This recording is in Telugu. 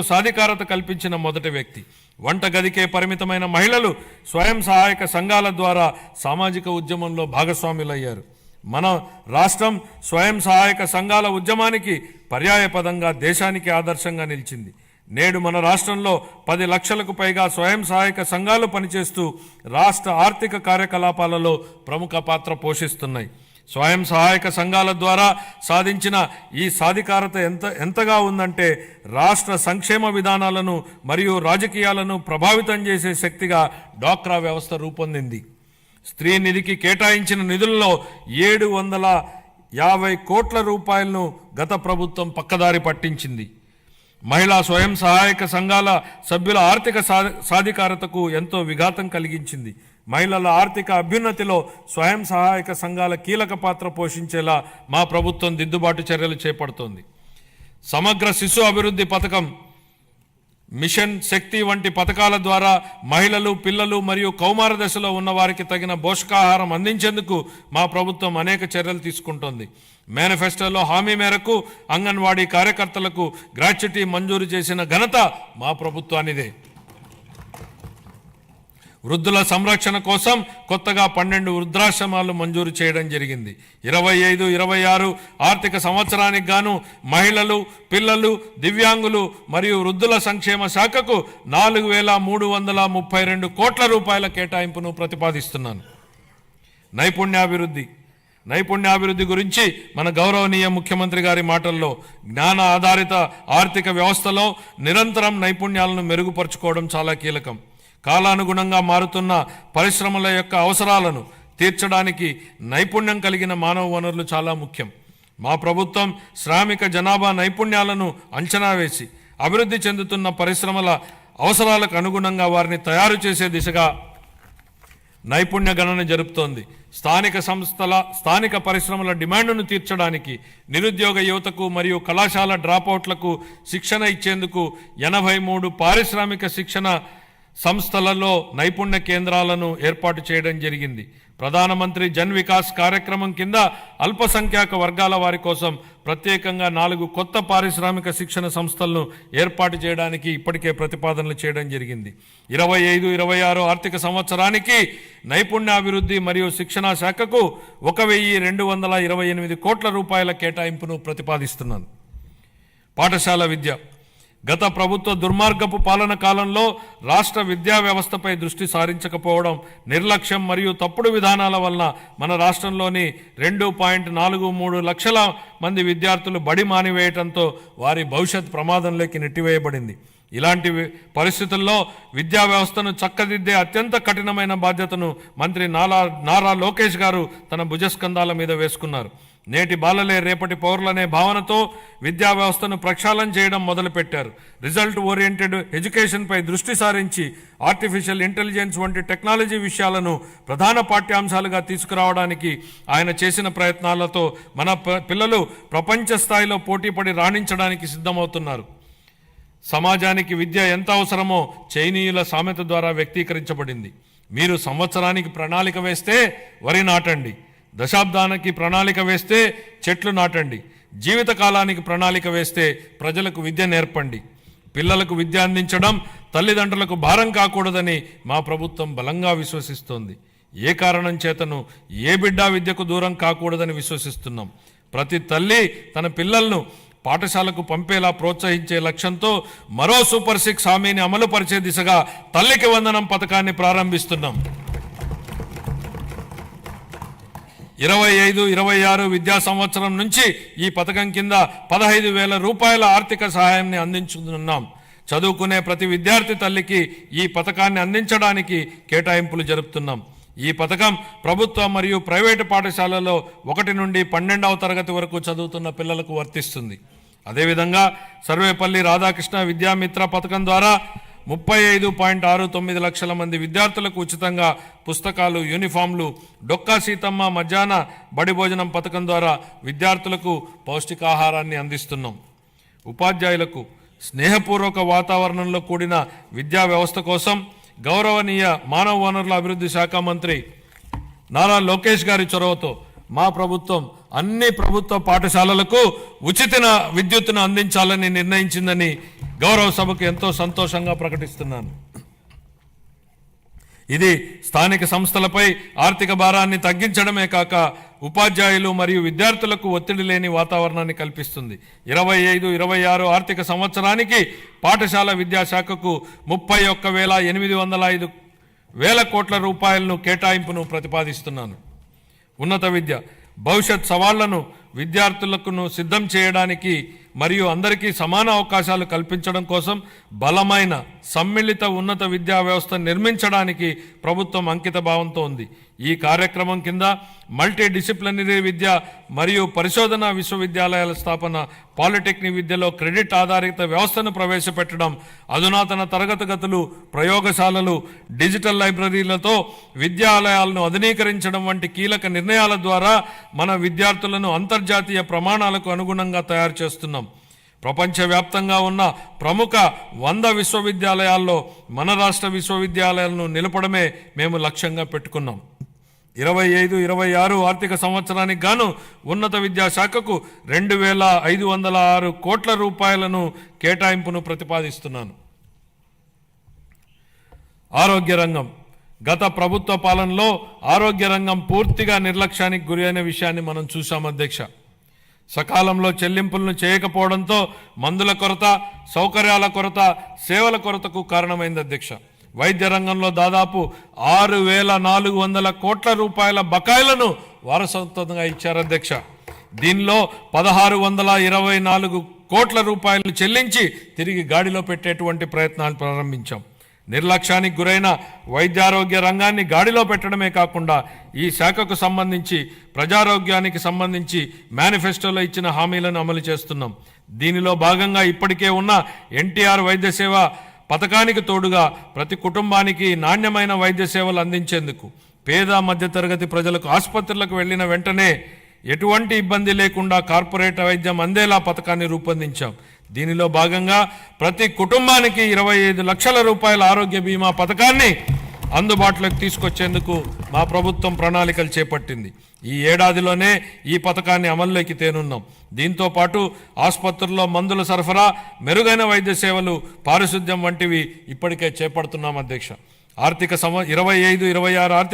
సాధికారత కల్పించిన మొదటి వ్యక్తి. వంట గదికే పరిమితమైన మహిళలు స్వయం సహాయక సంఘాల ద్వారా సామాజిక ఉద్యమంలో భాగస్వాములయ్యారు. మన రాష్ట్రం స్వయం సహాయక సంఘాల ఉద్యమానికి పర్యాయపదంగా దేశానికి ఆదర్శంగా నిలిచింది. నేడు మన రాష్ట్రంలో పది లక్షలకు పైగా స్వయం సహాయక సంఘాలు పనిచేస్తూ రాష్ట్ర ఆర్థిక కార్యకలాపాలలో ప్రముఖ పాత్ర పోషిస్తున్నాయి. స్వయం సహాయక సంఘాల ద్వారా సాధించిన ఈ సాధికారత ఎంత ఎంతగా ఉందంటే రాష్ట్ర సంక్షేమ విధానాలను మరియు రాజకీయాలను ప్రభావితం చేసే శక్తిగా డాక్రా వ్యవస్థ రూపొందింది. స్త్రీ నిధికి కేటాయించిన నిధుల్లో ఏడు వందల యాభై కోట్ల రూపాయలను గత ప్రభుత్వం పక్కదారి పట్టించింది. మహిళా స్వయం సహాయక సంఘాల సభ్యుల ఆర్థిక సా- సాధికారతకు ఎంతో విఘాతం కలిగించింది. మహిళల ఆర్థిక అభ్యున్నతిలో స్వయం సహాయక సంఘాల కీలక పాత్ర పోషించేలా మా ప్రభుత్వం దిద్దుబాటు చర్యలు చేపడుతోంది. సమగ్ర శిశు అభివృద్ధి పథకం మిషన్ శక్తి వంటి పథకాల ద్వారా మహిళలు పిల్లలు మరియు కౌమార దశలో ఉన్న వారికి తగిన పోషకాహారం అందించేందుకు మా ప్రభుత్వం అనేక చర్యలు తీసుకుంటోంది. మేనిఫెస్టోలో హామీ మేరకు అంగన్వాడీ కార్యకర్తలకు గ్రాట్యుటీ మంజూరు చేసిన ఘనత మా ప్రభుత్వానిదే. వృద్ధుల సంరక్షణ కోసం కొత్తగా పన్నెండు వృద్ధాశ్రమాలు మంజూరు చేయడం జరిగింది. ఇరవై ఐదు ఇరవై ఆరు ఆర్థిక సంవత్సరానికి గాను మహిళలు పిల్లలు దివ్యాంగులు మరియు వృద్ధుల సంక్షేమ శాఖకు నాలుగు వేల మూడు వందల ముప్పై రెండు కోట్ల రూపాయల కేటాయింపును ప్రతిపాదిస్తున్నాను. నైపుణ్యాభివృద్ధి. నైపుణ్యాభివృద్ధి గురించి మన గౌరవనీయ ముఖ్యమంత్రి గారి మాటల్లో జ్ఞాన ఆధారిత ఆర్థిక వ్యవస్థలో నిరంతరం నైపుణ్యాలను మెరుగుపరుచుకోవడం చాలా కీలకం. కాలానుగుణంగా మారుతున్న పరిశ్రమల యొక్క అవసరాలను తీర్చడానికి నైపుణ్యం కలిగిన మానవ వనరులు చాలా ముఖ్యం. మా ప్రభుత్వం శ్రామిక జనాభా నైపుణ్యాలను అంచనా వేసి అభివృద్ధి చెందుతున్న పరిశ్రమల అవసరాలకు అనుగుణంగా వారిని తయారు చేసే దిశగా నైపుణ్య గణన జరుపుతోంది. స్థానిక సంస్థల స్థానిక పరిశ్రమల డిమాండ్ను తీర్చడానికి నిరుద్యోగ యువతకు మరియు కళాశాల డ్రాపౌట్లకు శిక్షణ ఇచ్చేందుకు ఎనభై మూడు పారిశ్రామిక శిక్షణ సంస్థలలో నైపుణ్య కేంద్రాలను ఏర్పాటు చేయడం జరిగింది. ప్రధానమంత్రి జన్ వికాస్ కార్యక్రమం కింద అల్పసంఖ్యాక వర్గాల వారి కోసం ప్రత్యేకంగా నాలుగు కొత్త పారిశ్రామిక శిక్షణ సంస్థలను ఏర్పాటు చేయడానికి ఇప్పటికే ప్రతిపాదనలు చేయడం జరిగింది. ఇరవై ఐదు ఇరవై ఆరు ఆర్థిక సంవత్సరానికి నైపుణ్యాభివృద్ధి మరియు శిక్షణా శాఖకు ఒక వెయ్యి రెండు వందల ఇరవై ఎనిమిది కోట్ల రూపాయల కేటాయింపును ప్రతిపాదిస్తున్నాను. పాఠశాల విద్య గత ప్రభుత్వ దుర్మార్గపు పాలన కాలంలో రాష్ట్ర విద్యా వ్యవస్థపై దృష్టి సారించకపోవడం నిర్లక్ష్యం మరియు తప్పుడు విధానాల వలన మన రాష్ట్రంలోని రెండు పాయింట్ నాలుగు మూడు లక్షల మంది విద్యార్థులు బడి మానివేయటంతో వారి భవిష్యత్ ప్రమాదంలోకి నెట్టివేయబడింది. ఇలాంటి పరిస్థితుల్లో విద్యా వ్యవస్థను చక్కదిద్దే అత్యంత కఠినమైన బాధ్యతను మంత్రి నారా నారా లోకేష్ గారు తన భుజస్కంధాల మీద వేసుకున్నారు. నేటి బాలలే రేపటి పౌరులనే భావనతో విద్యా వ్యవస్థను ప్రక్షాళన చేయడం మొదలుపెట్టారు. రిజల్ట్ ఓరియంటెడ్ ఎడ్యుకేషన్పై దృష్టి సారించి ఆర్టిఫిషియల్ ఇంటెలిజెన్స్ వంటి టెక్నాలజీ విషయాలను ప్రధాన పాఠ్యాంశాలుగా తీసుకురావడానికి ఆయన చేసిన ప్రయత్నాలతో మన ప- పిల్లలు ప్రపంచ స్థాయిలో పోటీపడి రాణించడానికి సిద్ధమవుతున్నారు. సమాజానికి విద్య ఎంత అవసరమో చైనీయుల సామెత ద్వారా వ్యక్తీకరించబడింది. మీరు సంవత్సరానికి ప్రణాళిక వేస్తే వరి నాటండి. దశాబ్దానికి ప్రణాళిక వేస్తే చెట్లు నాటండి. జీవితకాలానికి ప్రణాళిక వేస్తే ప్రజలకు విద్య నేర్పండి. పిల్లలకు విద్య అందించడం తల్లిదండ్రులకు భారం కాకూడదని మా ప్రభుత్వం బలంగా విశ్వసిస్తోంది. ఏ కారణం చేతను ఏ బిడ్డ విద్యకు దూరం కాకూడదని విశ్వసిస్తున్నాం. ప్రతి తల్లి తన పిల్లలను పాఠశాలకు పంపేలా ప్రోత్సహించే లక్ష్యంతో మరో సూపర్ సిక్స్ హామీని అమలుపరిచే దిశగా తల్లికి వందనం పథకాన్ని ప్రారంభిస్తున్నాం. ఇరవై ఐదు ఇరవై ఆరు విద్యా సంవత్సరం నుంచి ఈ పథకం కింద పదహైదు వేల రూపాయల ఆర్థిక సహాయాన్ని అందించుతున్నాం చదువుకునే ప్రతి విద్యార్థి తల్లికి ఈ పథకాన్ని అందించడానికి కేటాయింపులు జరుపుతున్నాం. ఈ పథకం ప్రభుత్వ మరియు ప్రైవేటు పాఠశాలలో ఒకటి నుండి పన్నెండవ తరగతి వరకు చదువుతున్న పిల్లలకు వర్తిస్తుంది. అదేవిధంగా సర్వేపల్లి రాధాకృష్ణ విద్యామిత్ర పథకం ద్వారా ముప్పై ఐదు పాయింట్ ఆరు తొమ్మిది లక్షల మంది విద్యార్థులకు ఉచితంగా పుస్తకాలు యూనిఫామ్లు డొక్కా సీతమ్మ మధ్యాహ్న బడి భోజనం పథకం ద్వారా విద్యార్థులకు పౌష్టికాహారాన్ని అందిస్తున్నాం. ఉపాధ్యాయులకు స్నేహపూర్వక వాతావరణంలో కూడిన విద్యా వ్యవస్థ కోసం గౌరవనీయ మానవ వనరుల అభివృద్ధి శాఖ మంత్రి నారా లోకేష్ గారి చొరవతో మా ప్రభుత్వం అన్ని ప్రభుత్వ పాఠశాలలకు ఉచిత విద్యుత్తును అందించాలని నిర్ణయించిందని గౌరవ సభకు ఎంతో సంతోషంగా ప్రకటిస్తున్నాను. ఇది స్థానిక సంస్థలపై ఆర్థిక భారాన్ని తగ్గించడమే కాక ఉపాధ్యాయులు మరియు విద్యార్థులకు ఒత్తిడి లేని వాతావరణాన్ని కల్పిస్తుంది. ఇరవై ఐదు ఇరవై ఆరు ఆర్థిక సంవత్సరానికి పాఠశాల విద్యాశాఖకు ముప్పై ఒక్క వేల ఎనిమిది వందల ఐదు వేల కోట్ల రూపాయలను కేటాయింపును ప్రతిపాదిస్తున్నాను. ఉన్నత విద్య భవిష్యత్ సవాళ్ళను విద్యార్థులకు సిద్ధం చేయడానికి మరియు అందరికీ సమాన అవకాశాలు కల్పించడం కోసం బలమైన సమ్మిళిత ఉన్నత విద్యా వ్యవస్థ నిర్మించడానికి ప్రభుత్వం అంకిత భావంతో ఉంది. ఈ కార్యక్రమం కింద మల్టీ డిసిప్లినరీ విద్య మరియు పరిశోధన విశ్వవిద్యాలయాల స్థాపన పాలిటెక్నిక్ విద్యలో క్రెడిట్ ఆధారిత వ్యవస్థను ప్రవేశపెట్టడం అధునాతన తరగతిగతులు ప్రయోగశాలలు డిజిటల్ లైబ్రరీలతో విద్యాలయాలను ఆధునీకరించడం వంటి కీలక నిర్ణయాల ద్వారా మన విద్యార్థులను అంతర్జాతీయ ప్రమాణాలకు అనుగుణంగా తయారు చేస్తున్నాం. ప్రపంచవ్యాప్తంగా ఉన్న ప్రముఖ వంద విశ్వవిద్యాలయాల్లో మన రాష్ట్ర విశ్వవిద్యాలయాలను నిలపడమే మేము లక్ష్యంగా పెట్టుకున్నాం. ఇరవై ఐదు ఇరవై ఆరు ఆర్థిక సంవత్సరానికి గాను ఉన్నత విద్యాశాఖకు రెండు వేల ఐదు వందల ఆరు కోట్ల రూపాయలను కేటాయింపును ప్రతిపాదిస్తున్నాను. ఆరోగ్య రంగం. గత ప్రభుత్వ పాలనలో ఆరోగ్య రంగం పూర్తిగా నిర్లక్ష్యానికి గురి అయిన విషయాన్ని మనం చూసాం అధ్యక్ష. సకాలంలో చెల్లింపులను చేయకపోవడంతో మందుల కొరత సౌకర్యాల కొరత సేవల కొరతకు కారణమైంది అధ్యక్ష. వైద్య రంగంలో దాదాపు ఆరు వేల నాలుగు వందల కోట్ల రూపాయల బకాయిలను వారసత్వంగా ఇచ్చారు అధ్యక్ష. దీనిలో పదహారు వందల ఇరవై నాలుగు కోట్ల రూపాయలు చెల్లించి తిరిగి గాడిలో పెట్టేటువంటి ప్రయత్నాలు ప్రారంభించాం. నిర్లక్ష్యానికి గురైన వైద్యారోగ్య రంగాన్ని గాడిలో పెట్టడమే కాకుండా ఈ శాఖకు సంబంధించి ప్రజారోగ్యానికి సంబంధించి మేనిఫెస్టోలో ఇచ్చిన హామీలను అమలు చేస్తున్నాం. దీనిలో భాగంగా ఇప్పటికే ఉన్న ఎన్టీఆర్ వైద్య సేవ పథకానికి తోడుగా ప్రతి కుటుంబానికి నాణ్యమైన వైద్య సేవలు అందించేందుకు పేద మధ్యతరగతి ప్రజలకు ఆసుపత్రులకు వెళ్ళిన వెంటనే ఎటువంటి ఇబ్బంది లేకుండా కార్పొరేట్ వైద్యం అందేలా పథకాన్ని రూపొందించాం. దీనిలో భాగంగా ప్రతి కుటుంబానికి ఇరవై ఐదు లక్షల రూపాయల ఆరోగ్య బీమా పథకాన్ని అందుబాటులోకి తీసుకొచ్చేందుకు మా ప్రభుత్వం ప్రణాళికలు చేపట్టింది. ఈ ఏడాదిలోనే ఈ పథకాన్ని అమల్లోకి తేనున్నాం. దీంతో పాటు ఆసుపత్రుల్లో మందుల సరఫరా మెరుగైన వైద్య సేవలు పారిశుద్ధ్యం వంటివి ఇప్పటికే చేపడుతున్నాం అధ్యక్ష. ఆర్థిక సంవ ఇరవై ఐదు ఇరవై ఆరు ఆర్థిక